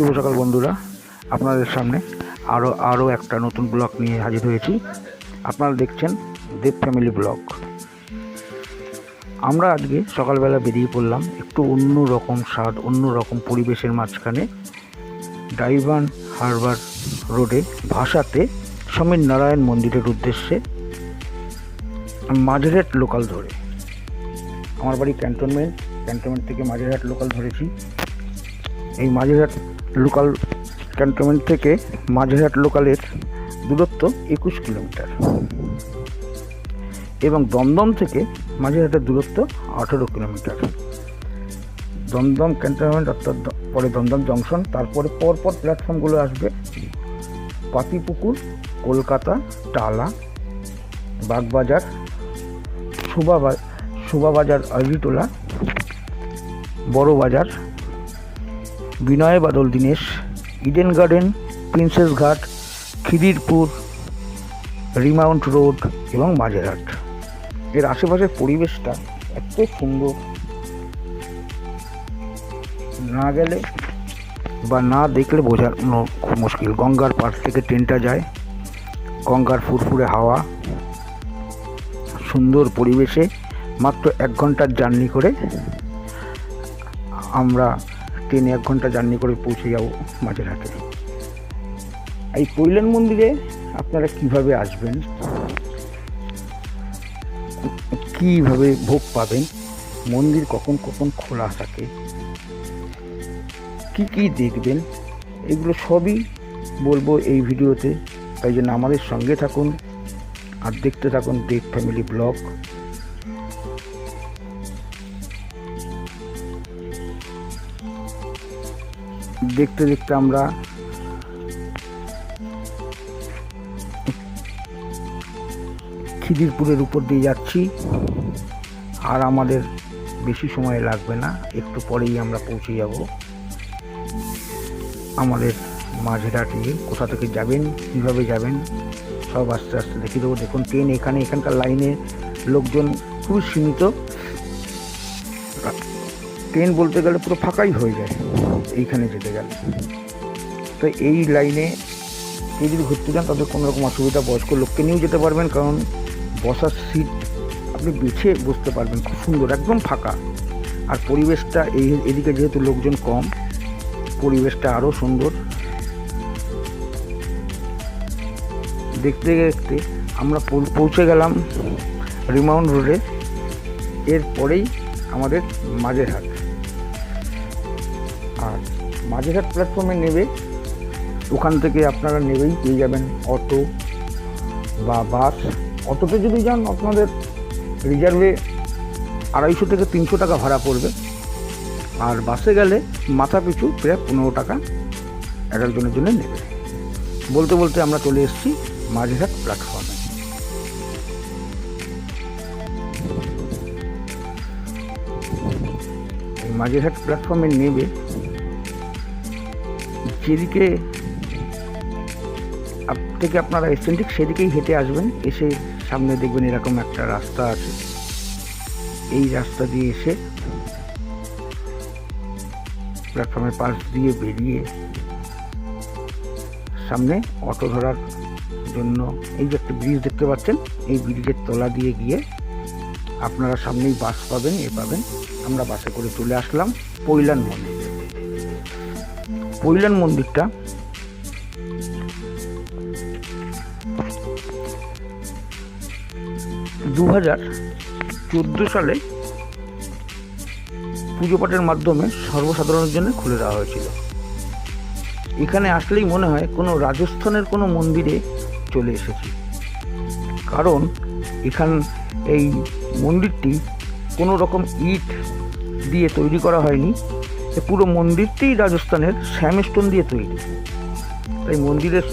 শুভ সকাল বন্ধুরা, আপনাদের সামনে আরও আরও একটা নতুন ব্লগ নিয়ে হাজির হয়েছি। আপনারা দেখছেন দেব ফ্যামিলি ব্লগ। আমরা আজকে সকালবেলা বেরিয়ে পড়লাম একটু অন্য রকম স্বাদ, অন্য রকম পরিবেশের মাঝখানে ডাইভান হারবার রোডে ভাষাতে সমীর নারায়ণ মন্দিরের উদ্দেশ্যে মাঝেরহাট লোকাল ধরে। আমার বাড়ি ক্যান্টনমেন্ট ক্যান্টনমেন্ট থেকে মাঝেরহাট লোকাল ধরেছি। এই মাঝেরহাট লোকাল ক্যান্টনমেন্ট থেকে মাঝেরহাট লোকালের দূরত্ব একুশ কিলোমিটার। এবং দমদম থেকে মাঝেরহাটের দূরত্ব আঠেরো কিলোমিটার। দমদম ক্যান্টনমেন্ট অর্থাৎ পরে দমদম জংশন তারপরে পরপর প্ল্যাটফর্মগুলো আসবে পাতিপুকুর, কলকাতা, টালা, Bagbazar সুবাবা সুবাবাজার আরজিটোলা Bara Bazar Binoy Badal Dinesh Eden Garden Prinsep Ghat Khidirpur Remount road এবং মাঝেরহাট এর আশেপাশের পরিবেশটা এত সুন্দর। না গেলে বা না দেখলে বোঝানো খুব মুশকিল। গঙ্গার পাড় থেকে ট্রেনটা যায়, গঙ্গার ফুরফুরে হাওয়া, সুন্দর পরিবেশে মাত্র এক ঘণ্টার জার্নি করে আমরা ট্রেনে এক ঘণ্টা জার্নি করে পৌঁছে যাব মাঝেরহাটে। এই কৈলান মন্দিরে আপনারা কীভাবে আসবেন? কীভাবে ভোগ পাবেন? মন্দির কখন কখন খোলা থাকে? কি কি দেখবেন? এগুলো সবই বলব এই ভিডিওতে। তাই জন্য আমাদের সঙ্গে থাকুন, আর দেখতে থাকুন দেব ফ্যামিলি ব্লগ। দেখতে দেখতে আমরা খিদিরপুরের উপর দিয়ে যাচ্ছি। আর আমাদের বেশি সময় লাগবে না, একটু পরেই আমরা পৌঁছে যাব। আমাদের মাঝেরহাটে কোথা থেকে যাবেন, কীভাবে যাবেন, সব আস্তে আস্তে দেখিয়ে দেবো। দেখুন, ট্রেন এখানে, এখানকার লাইনে লোকজন খুব সীমিত। ট্রেন বলতে গেলে পুরো ফাঁকাই হয়ে যায়, এইখানে যেতে গেলে। তো এই লাইনে কেউ যদি ঘুরতে যান, তাদের কোনো রকম অসুবিধা, বয়স্ক লোককে নিয়েও যেতে পারবেন, কারণ বসার সিট আপনি বেছে বসতে পারবেন, খুব সুন্দর, একদম ফাঁকা। আর পরিবেশটা এই এদিকে যেহেতু লোকজন কম, পরিবেশটা আরও সুন্দর। দেখতে দেখতে আমরা পৌঁছে গেলাম রিমাউন্ড রোডে। এরপরেই আমাদের মাঝেরহাট। আর মাঝেরহাট প্ল্যাটফর্মে নেবে, ওখান থেকে আপনারা নেবেই, পেয়ে যাবেন অটো বা বাস। অটোতে যদি যান, আপনাদের রিজার্ভে আড়াইশো থেকে তিনশো টাকা ভাড়া পড়বে। আর বাসে গেলে মাথা পিছু প্রায় পনেরো টাকা এক একজনের জন্য নেবে। বলতে বলতে আমরা চলে এসেছি মাঝেরহাট প্ল্যাটফর্মে মাঝেরহাট প্ল্যাটফর্মে নেবে যেদিকে থেকে আপনারা এসছেন, ঠিক সেদিকেই হেঁটে আসবেন। এসে সামনে দেখবেন এরকম একটা রাস্তা আছে। এই রাস্তা দিয়ে এসে প্ল্যাটফর্মের পাশ দিয়ে বেরিয়ে সামনে অটো ধরার জন্য এই যে একটা ব্রিজ দেখতে পাচ্ছেন, এই ব্রিজের তলা দিয়ে গিয়ে আপনারা সামনেই বাস পাবেন, এ পাবেন। আমরা বাসে করে চলে আসলাম, পৈলান মন্দির পৈলান মন্দিরটা। দু হাজার চোদ্দ সালে পুজো পাঠের মাধ্যমে সর্বসাধারণের জন্য খুলে দেওয়া হয়েছিল। এখানে আসলেই মনে হয় কোনো রাজস্থানের কোনো মন্দিরে চলে এসেছি। কারণ এখান এই মন্দিরটি কোনো রকম ইট দিয়ে তৈরি করা হয়নি। পুরো মন্দিরটিই রাজস্থানের স্যামস্টোন দিয়ে তৈরি। তাই মন্দিরের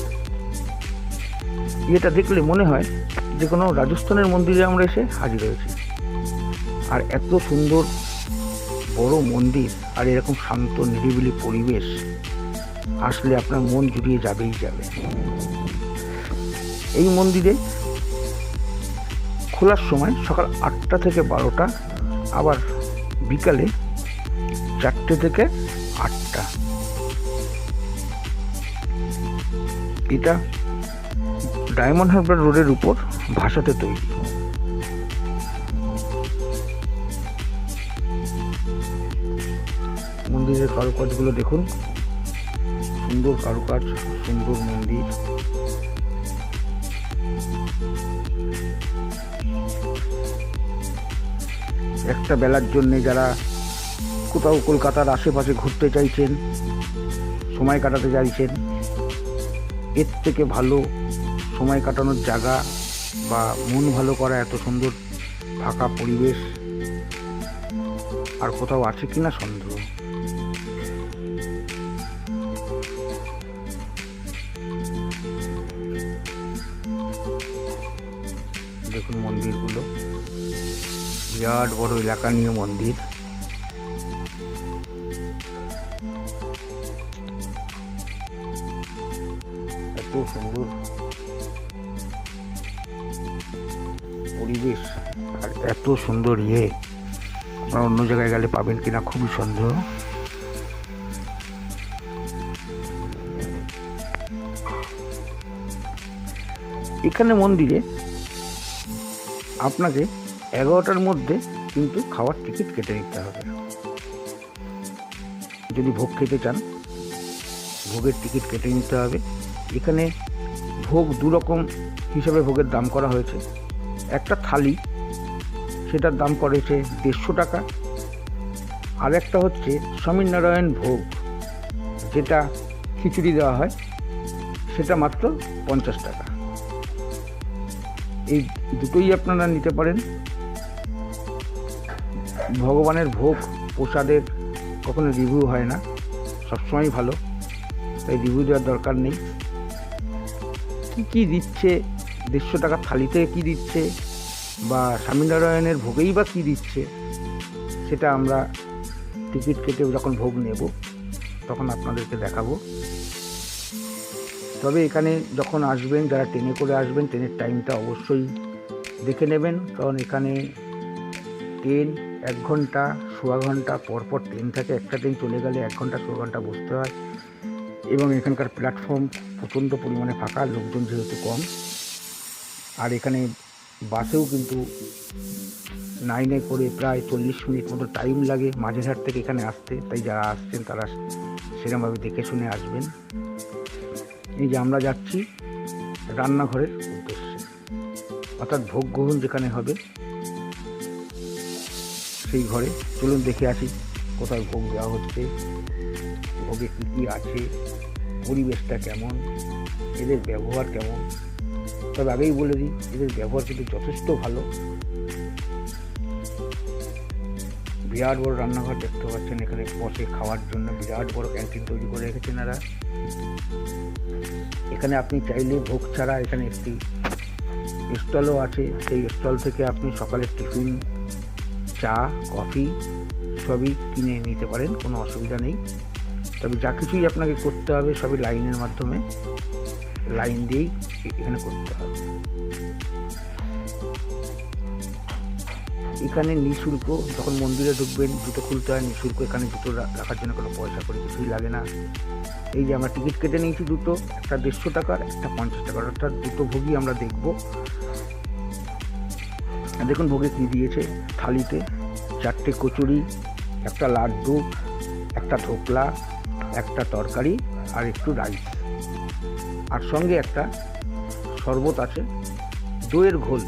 ইয়েটা দেখলে মনে হয় যে কোনো রাজস্থানের মন্দিরে আমরা এসে হাজির হয়েছি। আর এত সুন্দর বড় মন্দির আর এরকম শান্ত, নিরিবিলি পরিবেশ, আসলে আপনার মন জুড়িয়ে যাবেই যাবে। এই মন্দিরে খোলার সময় সকাল আটটা থেকে বারোটা, আবার বিকালে চারটে থেকে আটটা। এটা ডায়মন্ড হারবার রোডের উপর ভাষাতে তৈরি। মন্দিরের কারুকাজগুলো দেখুন। সুন্দর কারুকাজ সুন্দর মন্দির। একটা বেলার জন্যে যারা কোথাও কলকাতার আশেপাশে ঘুরতে চাইছেন, সময় কাটাতে চাইছেন, এর থেকে ভালো সময় কাটানোর জায়গা বা মন ভালো করা এত সুন্দর ফাঁকা পরিবেশ আর কোথাও আছে কি না সন্দেহ? দেখুন মন্দিরগুলো। বিরাট বড় এলাকা নিয়ে মন্দির। এত সুন্দর পরিবেশ আর এত সুন্দর ইয়ে। আপনারা অন্য জায়গায় গেলে পাবেন কিনা খুবই সন্দেহ। এখানে মন্দিরে আপনাকে এগারোটার মধ্যে কিন্তু খাওয়ার টিকিট কেটে নিতে হবে। যদি ভোগ খেতে চান, ভোগের টিকিট কেটে নিতে হবে। এখানে ভোগ দু রকম হিসাবে ভোগের দাম করা হয়েছে। একটা থালি, সেটার দাম করেছে দেড়শো টাকা। আর একটা হচ্ছে স্বামীনারায়ণ ভোগ, যেটা খিচুড়ি দেওয়া হয়, সেটা মাত্র পঞ্চাশ টাকা। এই দুটোই আপনারা নিতে পারেন। ভগবানের ভোগ, প্রসাদের কখনো রিভিউ হয় না। সবসময় ভালো। তাই রিভিউ দেওয়ার দরকার নেই। কী কী দিচ্ছে? দেড়শো টাকা থালিতে কী দিচ্ছে? বা স্বামীনারায়ণের ভোগেই বা কী দিচ্ছে? সেটা আমরা টিকিট কেটে যখন ভোগ নেব, তখন আপনাদেরকে দেখাবো। তবে এখানে যখন আসবেন, যারা ট্রেনে করে আসবেন, ট্রেনের টাইমটা অবশ্যই দেখে নেবেন। কারণ এখানে ট্রেন এক ঘণ্টা, সোয়া ঘণ্টা, পরপর ট্রেন থাকে। একটা ট্রেন চলে গেলে এক ঘণ্টা, সোয়া ঘণ্টা বসতে হয়। এবং এখানকার প্ল্যাটফর্ম প্রচণ্ড পরিমাণে ফাঁকা, লোকজন যেহেতু কম। আর এখানে বাসেও কিন্তু নাইনে করে প্রায় চল্লিশ মিনিট মতো টাইম লাগে মাঝেরহাট থেকে এখানে আসতে। তাই যারা আসছেন তারা সেরকমভাবে দেখে শুনে আসবেন। এই যে আমরা যাচ্ছি রান্নাঘরের উদ্দেশ্যে, অর্থাৎ ভোগ গ্রহণ যেখানে হবে, সেই ঘরে। চলুন দেখে আসি। কোথায় ভোগ দেওয়া হচ্ছে, ভোগে কী কী আছে, পরিবেশটা কেমন, এদের ব্যবহার কেমন? তবে আগেই বলে দিই, এদের ব্যবহার কিন্তু যথেষ্ট ভালো। বিরাট বড় রান্নাঘর দেখতে পাচ্ছেন এখানে, বসে খাওয়ার জন্য বিরাট বড় ক্যান্টিন তৈরি করে রেখেছেন এরা। এখানে আপনি চাইলে ভোগ ছাড়া এখানে একটি স্টলও আছে। সেই স্টল থেকে আপনি সকালের টিফিন, চা, কফি সবই কিনে নিতে পারেন, কোনো অসুবিধা নেই। তবে যা কিছুই আপনাকে করতে হবে সবই লাইনের মাধ্যমে, লাইন দিয়েই এখানে করতে হবে। এখানে নিঃশুল্ক, যখন মন্দিরে ঢুকবেন, জুতো খুলতে হয়, নিঃশুল্ক, এখানে জুতো রাখার জন্য কোনো পয়সা করে কিছুই লাগে না। এই যে আমরা টিকিট কেটে নিয়েছি দুটো একটা দেড়শো টাকার, একটা পঞ্চাশ টাকার, অর্থাৎ দুটো ভোগই আমরা দেখব। দেখুন ভোগে কী দিয়েছে, থালিতে চারটে কচুরি একটা লাড্ডু, একটা ধোকলা একটা তরকারি আর একটু রাইস। আর সঙ্গে একটা শরবত আছে, দইয়ের ঘোল,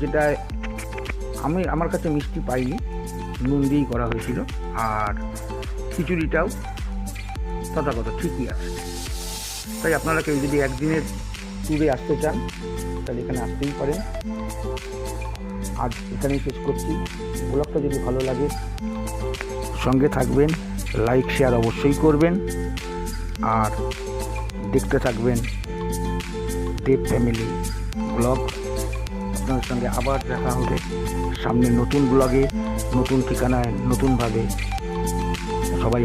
যেটা আমি, আমার কাছে মিষ্টি পাইনি, নুন দিয়েই করা হয়েছিল। আর খিচুড়িটাও তথাগত ঠিকই আছে। তাই আপনারা কেউ যদি একদিনের ট্যুরে আসতে চান, তাহলে এখানে আসতেই পারেন। আজ এখানেই শেষ করছি। ব্লগটা যদি ভালো লাগে, সঙ্গে থাকবেন, লাইক, শেয়ার অবশ্যই করবেন। আর দেখতে থাকবেন দেব ফ্যামিলি ব্লগ। আপনার সঙ্গে আবার দেখা হবে সামনে নতুন ব্লগে, নতুন ঠিকানায়, নতুনভাবে। সবাই